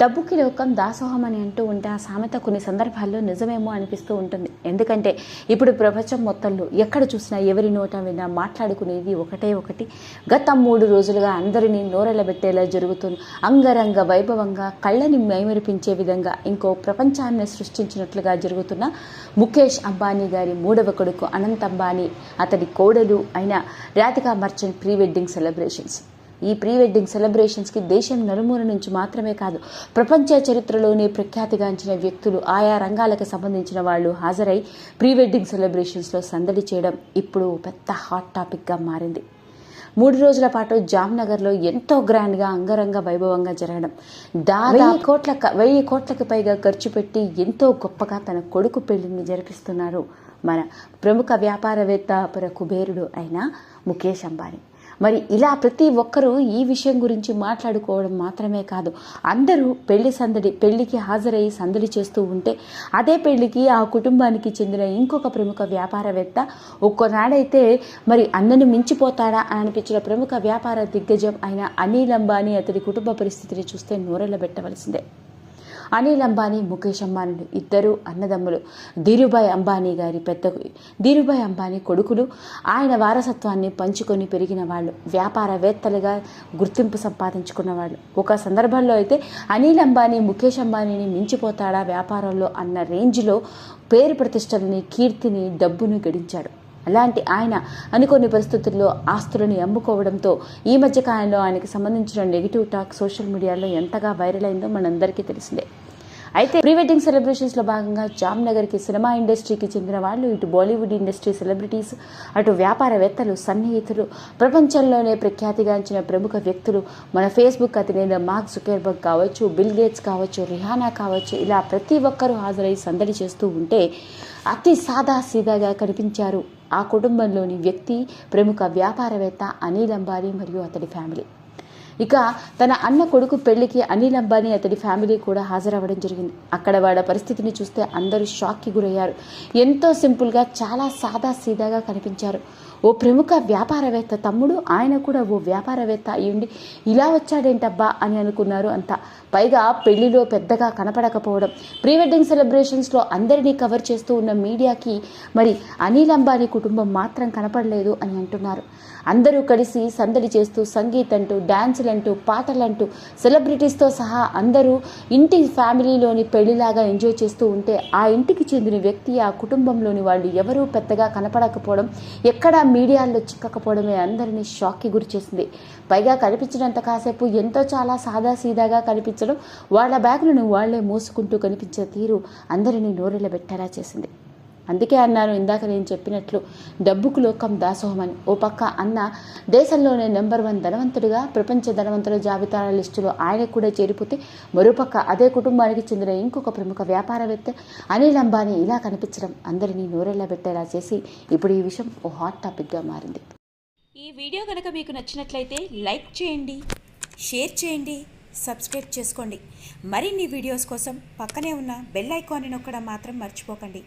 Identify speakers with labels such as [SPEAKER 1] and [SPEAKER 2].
[SPEAKER 1] డబ్బుకి లోకం దాసోహం అని అంటూ ఉంటే ఆ సామెత కొన్ని సందర్భాల్లో నిజమేమో అనిపిస్తూ ఉంటుంది. ఎందుకంటే ఇప్పుడు ప్రపంచం మొత్తంలో ఎక్కడ చూసినా ఎవరి నోట విన్నా మాట్లాడుకునేది ఒకటే ఒకటి. గత మూడు రోజులుగా అందరినీ నోరెళ్ళబెట్టేలా జరుగుతుంది అంగరంగ వైభవంగా కళ్ళని మైమరిపించే విధంగా ఇంకో ప్రపంచాన్ని సృష్టించినట్లుగా జరుగుతున్న ముఖేష్ అంబానీ గారి మూడవ కొడుకు అనంత్ అంబానీ అతడి కోడలు అయిన Radhika Merchant pre wedding celebrations. ఈ ప్రీ వెడ్డింగ్ సెలబ్రేషన్స్కి దేశం నలుమూల నుంచి మాత్రమే కాదు ప్రపంచ చరిత్రలోనే ప్రఖ్యాతిగాంచిన వ్యక్తులు ఆయా రంగాలకు సంబంధించిన వాళ్ళు హాజరై ప్రీ వెడ్డింగ్ సెలబ్రేషన్స్లో సందడి చేయడం ఇప్పుడు పెద్ద హాట్ టాపిక్గా మారింది. మూడు రోజుల పాటు జామ్నగర్లో ఎంతో గ్రాండ్గా అంగరంగ వైభవంగా జరగడం దాదాపు కోట్ల వెయ్యి కోట్లకు పైగా ఖర్చు పెట్టి ఎంతో గొప్పగా తన కొడుకు పెళ్ళిని జరిపిస్తున్నారు మన ప్రముఖ వ్యాపారవేత్త పర కుబేరుడు అయిన ముఖేష్ అంబానీ. మరి ఇలా ప్రతి ఒక్కరూ ఈ విషయం గురించి మాట్లాడుకోవడం మాత్రమే కాదు. అందరూ పెళ్ళి సందడి పెళ్ళికి హాజరయ్యి సందడి చేస్తూ ఉంటే అదే పెళ్ళికి ఆ కుటుంబానికి చెందిన ఇంకొక ప్రముఖ వ్యాపారవేత్త ఒక్కనాడైతే మరి అందరిని మించిపోతాడా అని అనిపించిన ప్రముఖ వ్యాపార దిగ్గజం అయిన అనిల్ అంబానీ అతడి కుటుంబ పరిస్థితిని చూస్తే నూరెళ్ళబెట్టవలసిందే. అనిల్ అంబానీ ముఖేష్ అంబానీలు ఇద్దరు అన్నదమ్ములు. ధీరుభాయ్ అంబానీ గారి పెద్ద ధీరుభాయ్ అంబానీ కొడుకులు. ఆయన వారసత్వాన్ని పంచుకొని పెరిగిన వాళ్ళు వ్యాపారవేత్తలుగా గుర్తింపు సంపాదించుకున్న వాళ్ళు. ఒక సందర్భంలో అయితే అనిల్ అంబానీ ముఖేష్ అంబానీని మించిపోతాడా వ్యాపారంలో అన్న రేంజ్లో పేరు ప్రతిష్టలని కీర్తిని డబ్బును గడించాడు. అలాంటి ఆయన అనుకోని పరిస్థితుల్లో ఆస్తులను అమ్ముకోవడంతో ఈ మధ్య కాలంలో ఆయనకు సంబంధించిన నెగిటివ్ టాక్ సోషల్ మీడియాలో ఎంతగా వైరల్ అయిందో మనందరికీ తెలిసిందే. అయితే ప్రీ వెడ్డింగ్ సెలబ్రేషన్స్లో భాగంగా జామ్నగర్కి సినిమా ఇండస్ట్రీకి చెందిన వాళ్ళు ఇటు బాలీవుడ్ ఇండస్ట్రీ సెలబ్రిటీస్ అటు వ్యాపారవేత్తలు సన్నిహితులు ప్రపంచంలోనే ప్రఖ్యాతిగాంచిన ప్రముఖ వ్యక్తులు మన ఫేస్బుక్ అధినేత మార్క్ జుకెర్బర్గ్ కావచ్చు బిల్ గేట్స్ కావచ్చు రిహానా కావచ్చు ఇలా ప్రతి ఒక్కరూ హాజరై సందడి చేస్తూ ఉంటే అతి సాదా సీదాగా కనిపించారు ఆ కుటుంబంలోని వ్యక్తి ప్రముఖ వ్యాపారవేత్త అనిల్ అంబానీ మరియు అతడి ఫ్యామిలీ ఇక తన అన్న కొడుకు పెళ్ళికి అనిల్ అంబానీ అతడి ఫ్యామిలీ కూడా హాజరవ్వడం జరిగింది. అక్కడ వాళ్ళ పరిస్థితిని చూస్తే అందరూ షాక్కి గురయ్యారు. ఎంతో సింపుల్గా చాలా సాదా సీదాగా కనిపించారు. ఓ ప్రముఖ వ్యాపారవేత్త తమ్ముడు ఆయన కూడా ఓ వ్యాపారవేత్త అయ్యుండి ఇలా వచ్చాడేంటబ్బా అని అనుకున్నారు అంతా. పైగా పెళ్ళిలో పెద్దగా కనపడకపోవడం ప్రీ వెడ్డింగ్ సెలబ్రేషన్స్లో అందరినీ కవర్ చేస్తూ ఉన్న మీడియాకి మరి అనిల్ అంబానీ కుటుంబం మాత్రం కనపడలేదు అని అంటున్నారు. అందరూ కలిసి సందడి చేస్తూ సంగీతంటూ డ్యాన్సులంటూ పాటలంటూ సెలబ్రిటీస్తో సహా అందరూ ఇంటి ఫ్యామిలీలోని పెళ్ళిలాగా ఎంజాయ్ చేస్తూ ఉంటే ఆ ఇంటికి చెందిన వ్యక్తి ఆ కుటుంబంలోని వాళ్ళు ఎవరూ పెద్దగా కనపడకపోవడం ఎక్కడా మీడియాల్లో చిక్కకపోవడమే అందరినీ షాక్కి గురి చేసింది. పైగా కనిపించినంత కాసేపు ఎంతో చాలా సాదా సీదాగా కనిపించడం వాళ్ళ బ్యాగులను వాళ్ళే మోసుకుంటూ కనిపించే తీరు అందరినీ నోరెళ్ళబెట్టేలా చేసింది. అందుకే అన్నాను ఇందాక నేను చెప్పినట్లు డబ్బుకు లోకం దాసోహమని. ఓ పక్క అన్న దేశంలోనే నెంబర్ వన్ ధనవంతుడిగా ప్రపంచ ధనవంతుల జాబితాల లిస్టులో ఆయన కూడా చేరిపోతే మరోపక్క అదే కుటుంబానికి చెందిన ఇంకొక ప్రముఖ వ్యాపారవేత్త అనిల్ అంబానీ ఇలా కనిపించడం అందరినీ నోరెళ్ళబెట్టేలా చేసి ఇప్పుడు ఈ విషయం ఓ హాట్ టాపిక్గా మారింది.
[SPEAKER 2] ఈ వీడియో కనుక మీకు నచ్చినట్లయితే లైక్ చేయండి షేర్ చేయండి సబ్స్క్రైబ్ చేసుకోండి. మరిన్ని వీడియోస్ కోసం పక్కనే ఉన్న బెల్ ఐకాన్ని నొక్కడం మాత్రం మర్చిపోకండి.